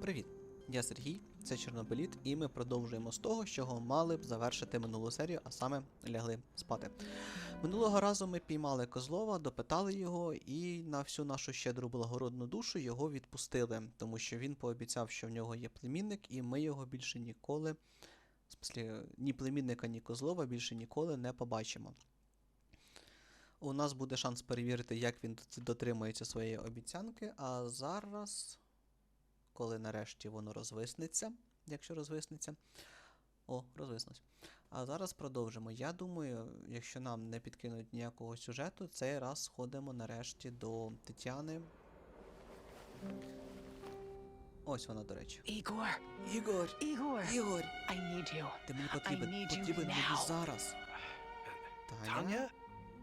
Привіт! Я Сергій, це Чорнобиліт, і ми продовжуємо з того, з чого мали б завершити минулу серію, а саме лягли спати. Минулого разу ми піймали Козлова, допитали його, і на всю нашу щедру благородну душу його відпустили, тому що він пообіцяв, що в нього є племінник, і ми його більше ніколи, в смислі, ні племінника, ні Козлова більше ніколи не побачимо. У нас буде шанс перевірити, як він дотримується своєї обіцянки, а зараз коли нарешті воно розвиснеться, якщо розвиснеться. О, розвиснусь. А зараз продовжимо. Я думаю, якщо нам не підкинуть ніякого сюжету, цей раз сходимо нарешті до Тетяни. Ось вона, до речі. Igor, Ігор! Igor, Ігор! I need you. Ти мені потрібен, need you потрібен мені зараз. Таня, Tanya?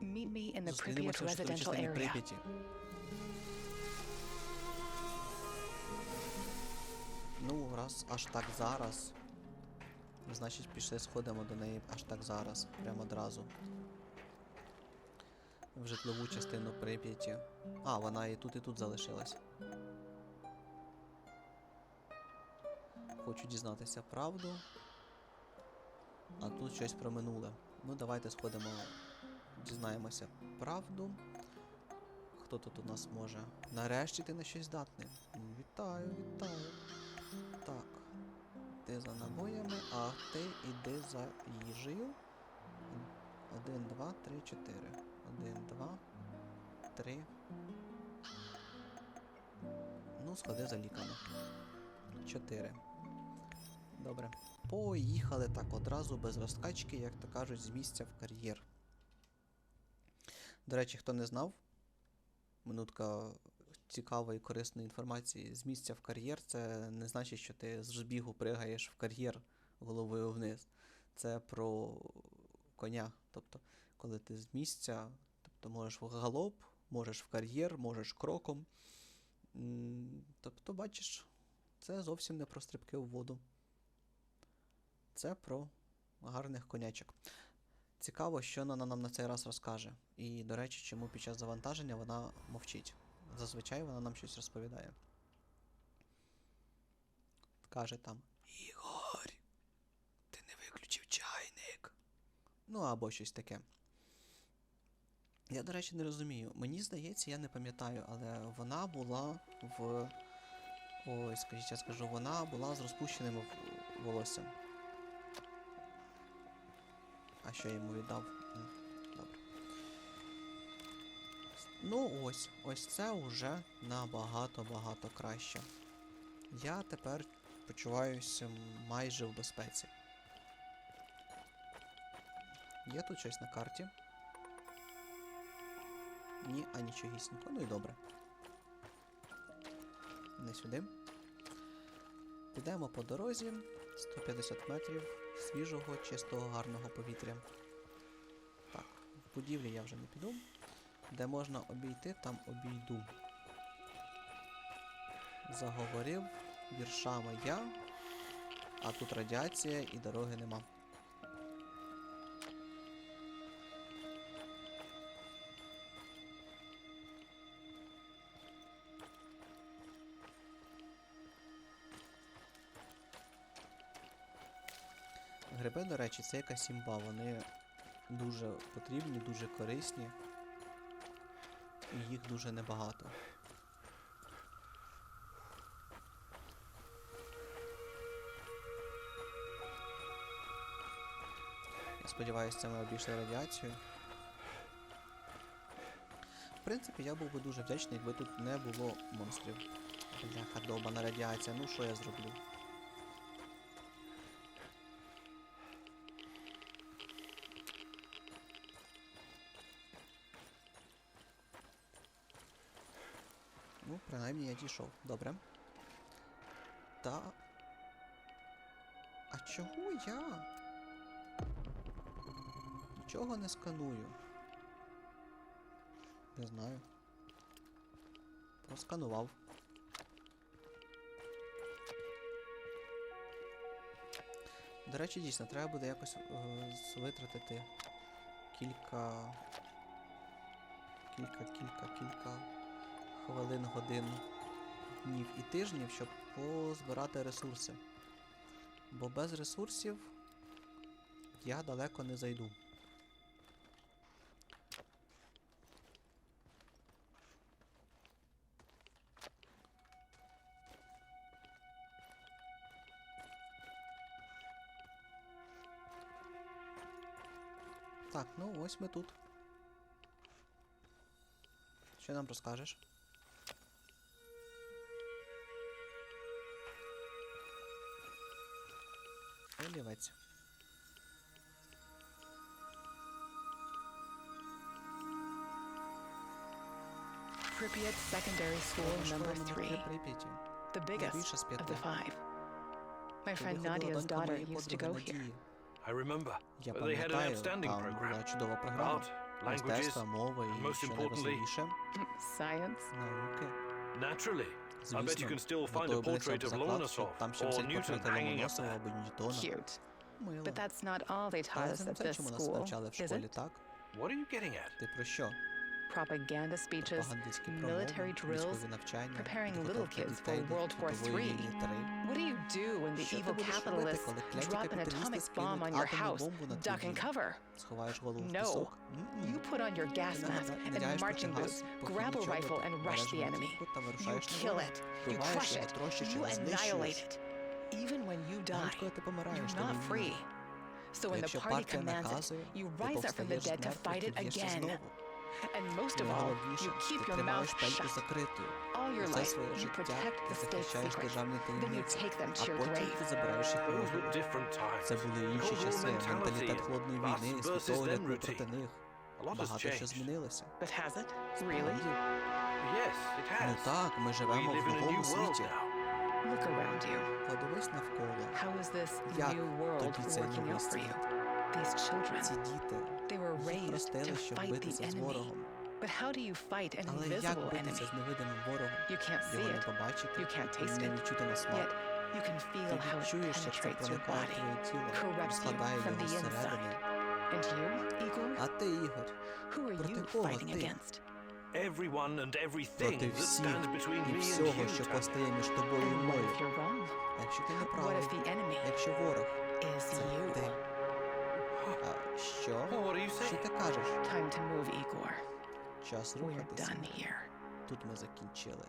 Meet me in the Pripyat residential area. Прип'яті. Ну, раз аж так зараз. Значить, пішли сходимо до неї аж так зараз, прямо одразу. В житлову частину Прип'яті. А, вона і тут, і тут залишилась. Хочу дізнатися правду. А тут щось про минуле. Ну, давайте сходимо, дізнаємося правду. Хто тут у нас може? Нарешті ти на щось здатний. Вітаю, вітаю. Так. Ти за набоями, а ти іди за їжею. Один, два, три, чотири. Один, два, три. Ну, сходи за ліками. Чотири. Добре. Поїхали так одразу без розкачки, як то кажуть, з місця в кар'єр. До речі, хто не знав, минутка цікавої корисної інформації з місця в кар'єр, це не значить, що ти з збігу пригаєш в кар'єр головою вниз. Це про коня. Тобто, коли ти з місця, тобто можеш в галоп, можеш в кар'єр, можеш кроком. Тобто, бачиш, це зовсім не про стрибки в воду. Це про гарних конячок. Цікаво, що вона нам на цей раз розкаже. І, до речі, чому під час завантаження вона мовчить. Зазвичай вона нам щось розповідає. Каже там: Ігор, ти не виключив чайник. Ну або щось таке. Я, до речі, не розумію. Мені здається, я не пам'ятаю, але вона була в. Ой, скажіть, я скажу, вона була з розпущеним волоссям. А що я йому віддав? Ну ось, ось це вже набагато-багато краще. Я тепер почуваюся майже в безпеці. Є тут щось на карті? Ні, а нічогісінько. Ну і добре. Не сюди. Підемо по дорозі 150 метрів свіжого, чистого, гарного повітря. Так, в будівлі я вже не піду. Де можна обійти, там обійду. Заговорив віршами я, а тут радіація і дороги нема. Гриби, до речі, це якась імба, вони дуже потрібні, дуже корисні. І їх дуже небагато. Я сподіваюся, це ми обійшли радіацію. В принципі, я був би дуже вдячний, якби тут не було монстрів. Бляха довбана радіація, ну що я зроблю? Принаймні я дійшов. Добре. Та. А чого я? Нічого не сканую. Не знаю. Просканував. До речі, дійсно, треба буде якось е, витратити кілька. Кілька, кілька, кілька хвилин, годин, днів і тижнів, щоб позбирати ресурси. Бо без ресурсів я далеко не зайду. Так, ну ось ми тут. Що нам розкажеш? Олівець. Pripyat Secondary School number Школа номер three, три Прип'яті. the biggest Найбільша з of п'яти. the five. My Туди friend ходила Nadia's донька daughter моєї used to подруги go here. Надії. I remember. Я They had an пам'ятаю, outstanding там була program. чудова програма. Art, languages, Мистецтва, мови and і, most що importantly, найважливіше, Science. науки. naturally. I bet you can Звісно, still find a готовий portrait of заклад, що Lomonosov там ще or висить Newton портрети hanging up Ломоносова there. або Ньютона. Cute. Мило. But that's not all they taught Але us це не at все, this чому нас school, навчали в is школі, it? так? What are you getting at? Ти про що? propaganda speeches, military drills, preparing little kids for World War III. What do you do when the evil capitalists drop an atomic bomb on your house, duck and cover? No. You put on your gas mask and marching boots, grab a rifle and rush the enemy. You kill it. You crush it. You annihilate it. Even when you die, you're not free. So when the party commands it, you rise up from the dead to fight it again. Знову. And most of all, Найголовніше, you keep ти your тримаєш mouth пельку shut. закритою. All your Все life, своє you життя protect ти the state захищаєш secrets. державні Then you таємниці, take them а to your потім grave. ти забираєш їх у Those were different times. Це були інші Cold War часи, mentality менталітет and холодної війни, versus світогляд проти routine. них. A lot has Багато що changed. змінилося. But has it? Really? Yes, it Ну так, ми живемо в новому світі. Look around you. Подивись навколо. How is this Як new world тобі цей working новий out for світ? you? These children, Ці діти, they were їх raised простили, to щоб fight the битися з enemy. ворогом. But how do you fight an Але як invisible битися enemy? з невидимим ворогом? You can't see Його не it, побачити, you can't taste не it, відчути на yet смак. you can Ти feel how it відчуєш, як це penetrates your проникає в body. твоє тіло, corrupts you складає from його the зсередини. And you, Igor? А ти, Ігор, Who are проти you кого fighting ти? against? Everyone and everything проти that всіх stands between і me and всього, you. що Tam. постає між тобою і And what мною. if you're wrong? А Якщо ти не What правий, if the enemy якщо ворог, is це you? ти. А що? Що ти кажеш? Time to move, Igor. Час We're рухатися. done here. Тут ми закінчили.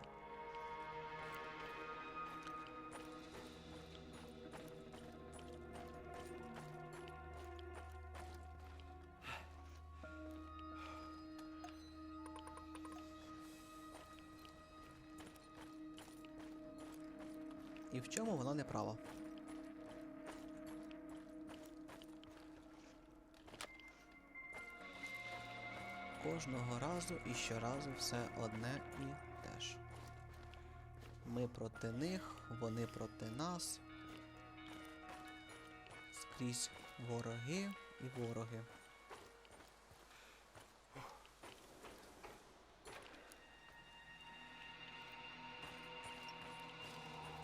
І в чому вона не права? Кожного разу і щоразу все одне і те ж. Ми проти них, вони проти нас. Скрізь вороги і вороги.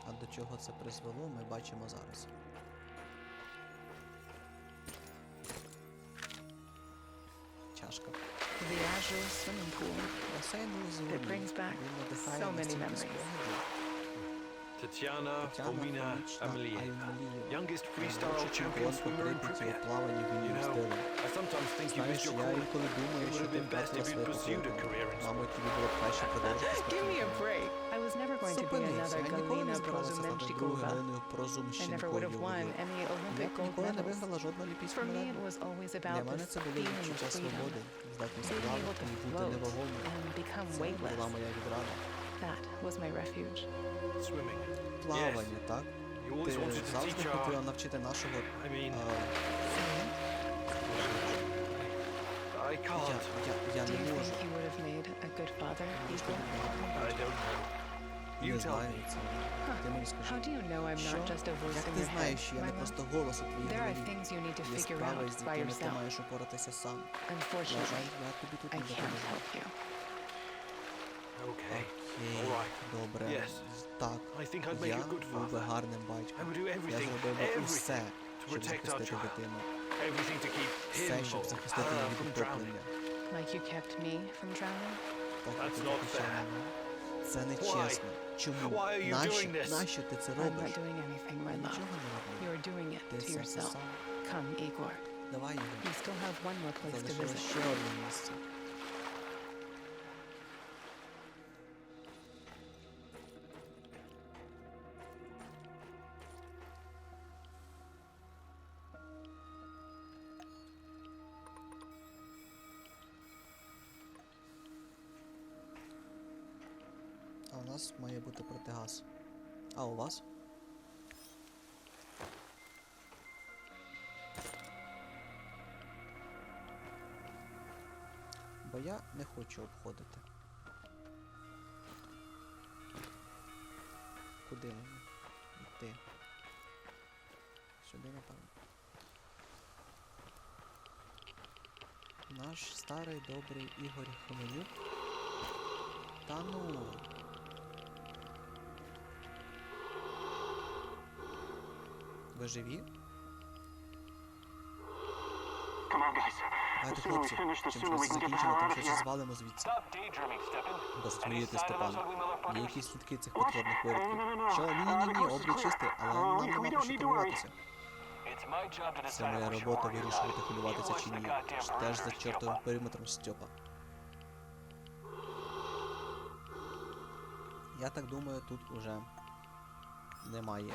А до чого це призвело, ми бачимо зараз. swimming pool. It brings back so many memories. Tatiana Homina Amelieva, youngest freestyle champion swimmer in Pripyat. You know, I sometimes think you missed your calling. It would have been best if you pursued a career in sport. Give me a break. I was never going to be another Galina Prozumenchikova. I never would have won any Olympic gold medals. For me, it was always about the feeling of freedom, being able to float and become weightless. That was my refuge. Swimming. Плавання, так? You always Ти to завжди хотіла навчити нашого. I mean, Sam, I Я, я, я do не можу. think you would have made a good father, Igor? I don't know. Не знаю це. Ти мені скажи. How do you know I'm Що? not just a voice Як ти знаєш, що я не просто голос у твоїй There are голові? things you need to Є figure справи, out з by якими ти yourself. маєш упоратися сам. На жаль, я тобі тут не допоможу. Okay. Окей, Alright. добре. Yes. Так, I think I'd make я a good був би father. гарним I батьком. would do Я everything, зробив би everything усе, to щоб protect our захистити child. дитину. Everything to keep Все, him щоб or захистити її her від from drowning. утоплення. Like you kept me from drowning? Так, That's як not ти захищав fair. мене. Це не чесно. Чому? Why are you Нащо? doing this? Нащо ти це I'm робиш? not doing anything, my Я love. нічого не роблю. You're doing it Ти to це все yourself. сам. Come, Igor. Давай його. You still have one more place to Залишилось visit. ще одне місце. Нас має бути протигаз. А у вас? Бо я не хочу обходити. Куди мені йти? Сюди, напевно. Наш старий добрий Ігор Хоменюк. Та ну. Ви живі? Давайте, хлопці, чим швидше закінчимо, тим швидше звалимо звідси. Досить мріяти, Степан. Є якісь слідки цих Uh, виродків. no, no, no. Що? Uh, Ні, the ні, ні, coast облік чистий, але нам нема про що to Це моя робота вирішувати, хвилюватися чи ні. Стеж за чортовим периметром Стьопа. Я так думаю, тут уже немає.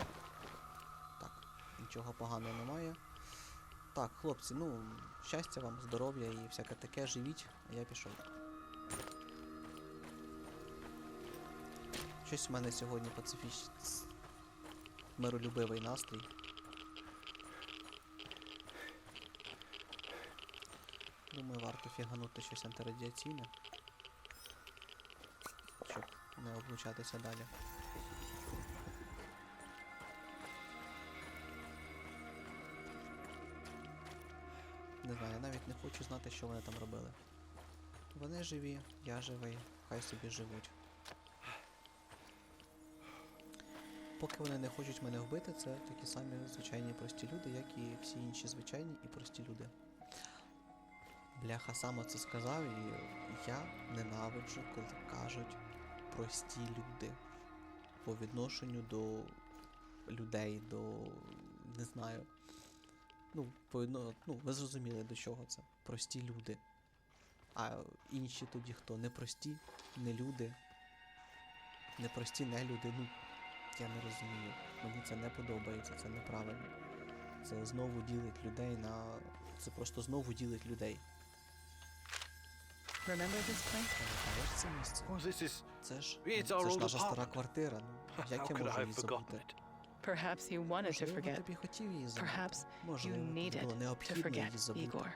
Нічого поганого немає. Так, хлопці, ну, щастя вам, здоров'я і всяке таке, живіть, а я пішов. Щось в мене сьогодні пацифіч... миролюбивий настрій. Думаю, варто фіганути щось антирадіаційне. Щоб не облучатися далі. Не хочу знати, що вони там робили. Вони живі, я живий, хай собі живуть. Поки вони не хочуть мене вбити, це такі самі звичайні прості люди, як і всі інші звичайні і прості люди. Бляха саме це сказав, і я ненавиджу, коли кажуть прості люди по відношенню до людей, до. не знаю. Ну, по відно... ну, ви зрозуміли до чого це. Прості люди. А інші тоді хто? Не прості, не люди. Не прості, не люди. Ну, я не розумію. Мені це не подобається, це неправильно. Це знову ділить людей на. Це просто знову ділить людей. Remember this place? Пам'ятаєш це місце? This is. Це ж, це ж наша стара квартира. Ну, як я можу її забути? it? Perhaps you wanted to Можливо, forget. тобі хотів її забути. Perhaps you Можливо, тобі needed було to необхідно forget, її забути. Igor.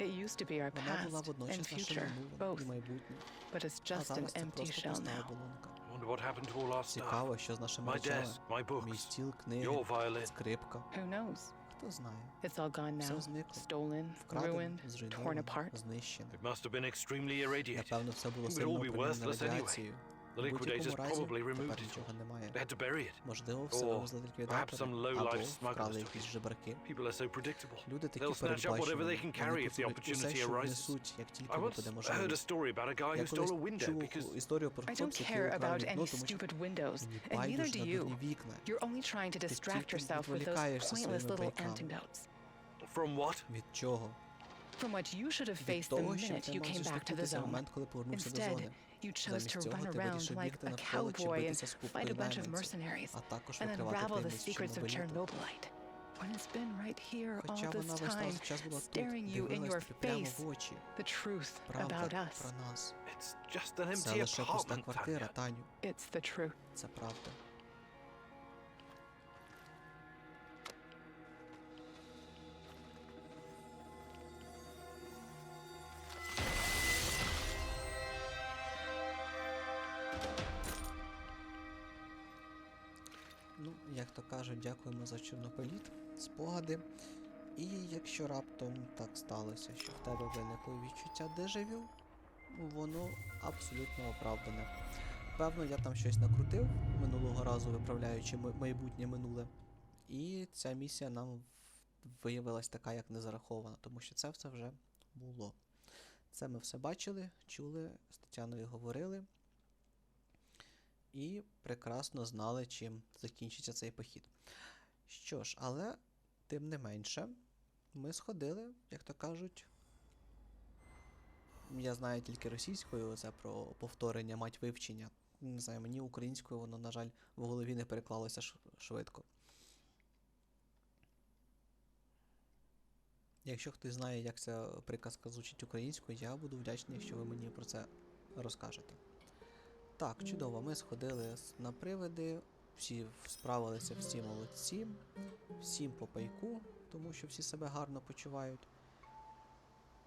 It used to be our Вона була past and водночас нашим future, минулим both, і майбутнім. but it's А just an зараз це empty просто shell пуста now. оболонка. I wonder what happened to all our stuff. Цікаво, що з нашими My речами. desk, my Мій books, стіл, книги, your violin. скрипка. Who knows? Хто знає. It's all gone Все now. зникло. Stolen, Вкрадено, ruined, torn зруйновано, apart. знищено. It must have been extremely irradiated. Напевно, все було It would сильно all be опромінено worthless anyway. радіацією. The В liquidators будь-якому разі probably removed тепер it нічого немає. They had to bury it. Можливо, все Or вивезли perhaps ліквідатори, some low-life або smugglers вкрали took якісь it. жебраки. People are so predictable. Люди такі They'll snatch up whatever передбачені. they can Вони carry if the поцілують усе, opportunity що arises. внесуть, як тільки I once випаде heard a можливість. story about a guy Я who stole колись a window чув because історію про I don't хлопця, який care украв about вікно, any тому що stupid windows, мені and neither байдуже do на you. дурні вікна. You're only trying to Ти distract тільки yourself with those відволікаєшся pointless своїми little байками. antidotes. from what? Від чого? From what you should have Від faced the того, що minute ти you мав came back to the зіштовхнутися в zone. момент, коли повернувся до Instead, зони. you chose Замість to цього run ти around вирішив like бігти a навколо чи cowboy and битися з fight купою a bunch of найманців, mercenaries а також and викривати unravel the таємниці secrets of Чорнобиліту. Chernobylite. When it's been right here all Хоча this вона весь time, час була тут, staring you in дивилась your тобі прямо face, в очі. the truth about Правда us. про нас. It's just an Це empty лише пуста apartment, квартира, Tanya. Таню. It's the truth. Це правда. То кажуть, дякуємо за чорнопеліт, спогади. І якщо раптом так сталося, що в тебе виникло відчуття дежавю, воно абсолютно оправдане. Певно, я там щось накрутив минулого разу, виправляючи майбутнє минуле. І ця місія нам виявилась така, як не зарахована, тому що це все вже було. Це ми все бачили, чули, з Тетяною говорили. І прекрасно знали, чим закінчиться цей похід. Що ж, але тим не менше, ми сходили, як то кажуть. Я знаю тільки російською, це про повторення мать вивчення. Не знаю, мені українською воно, на жаль, в голові не переклалося швидко. Якщо хтось знає, як ця приказка звучить українською, я буду вдячний, якщо ви мені про це розкажете. Так, чудово, ми сходили на привиди, всі справилися, всі молодці, всім по пайку, тому що всі себе гарно почувають.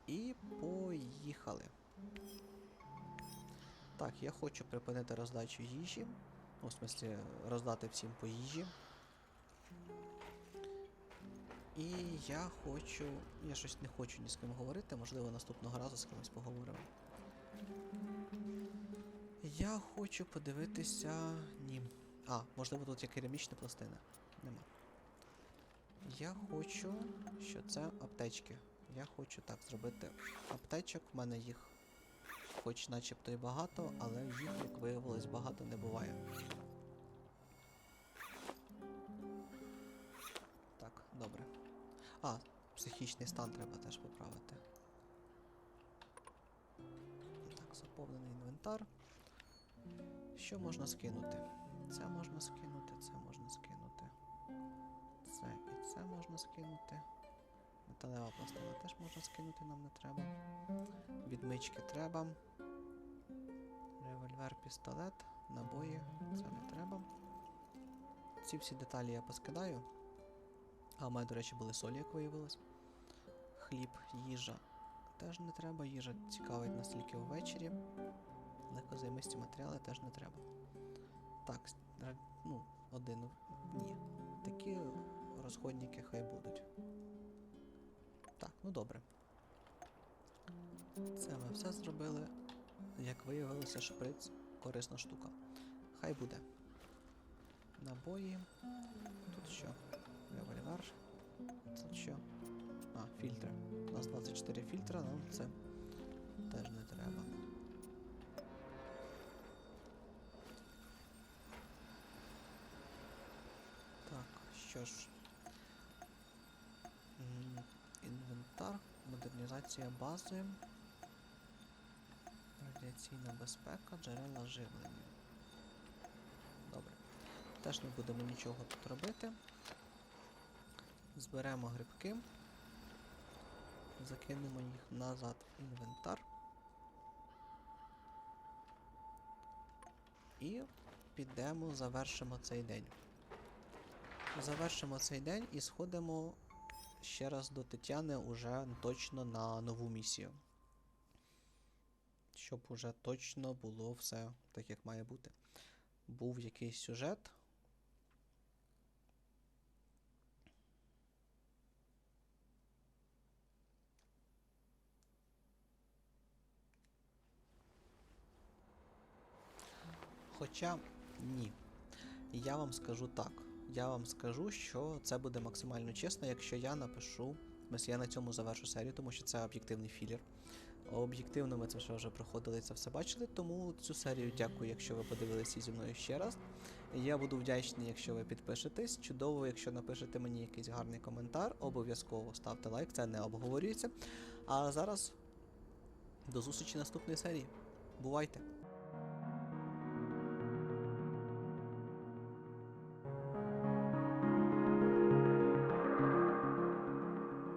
І поїхали. Так, я хочу припинити роздачу їжі. Ну, в смислі, роздати всім по їжі. І я хочу. Я щось не хочу ні з ким говорити, можливо, наступного разу з кимось поговоримо. Я хочу подивитися. Ні. А, можливо, тут є керамічна пластина. Нема. Я хочу, що це аптечки. Я хочу так зробити аптечок. В мене їх хоч начебто і багато, але їх, як виявилось, багато не буває. Так, добре. А, психічний стан треба теж поправити. Так, заповнений інвентар. Що можна скинути? Це можна скинути, це можна скинути. Це і це можна скинути. Металева пластина теж можна скинути, нам не треба. Відмички треба. Револьвер, пістолет, набої, це не треба. Ці всі деталі я поскидаю. А в мене, до речі, були солі, як виявилось. Хліб, їжа теж не треба. Їжа цікавить нас тільки ввечері. Легкозаймисті матеріали теж не треба. Так, ну, один. Ні. Такі розходники хай будуть. Так, ну добре. Це ми все зробили. Як виявилося, шприц корисна штука. Хай буде. Набої. Тут що? Револьвер. Тут що? А, фільтри. У нас 24 фільтра, нам це теж не треба. Що ж. Інвентар, модернізація бази, радіаційна безпека, джерела живлення. Добре. Теж не будемо нічого тут робити. Зберемо грибки. Закинемо їх назад в інвентар. І підемо, завершимо цей день. Завершимо цей день і сходимо ще раз до Тетяни уже точно на нову місію. Щоб уже точно було все так, як має бути. Був якийсь сюжет. Хоча ні. Я вам скажу так. Я вам скажу, що це буде максимально чесно, якщо я напишу. Я на цьому завершу серію, тому що це об'єктивний філір. Об'єктивно ми це вже вже проходили, це все бачили, тому цю серію дякую, якщо ви подивилися зі мною ще раз. Я буду вдячний, якщо ви підпишетесь. Чудово, якщо напишете мені якийсь гарний коментар, обов'язково ставте лайк, це не обговорюється. А зараз до зустрічі наступної серії. Бувайте!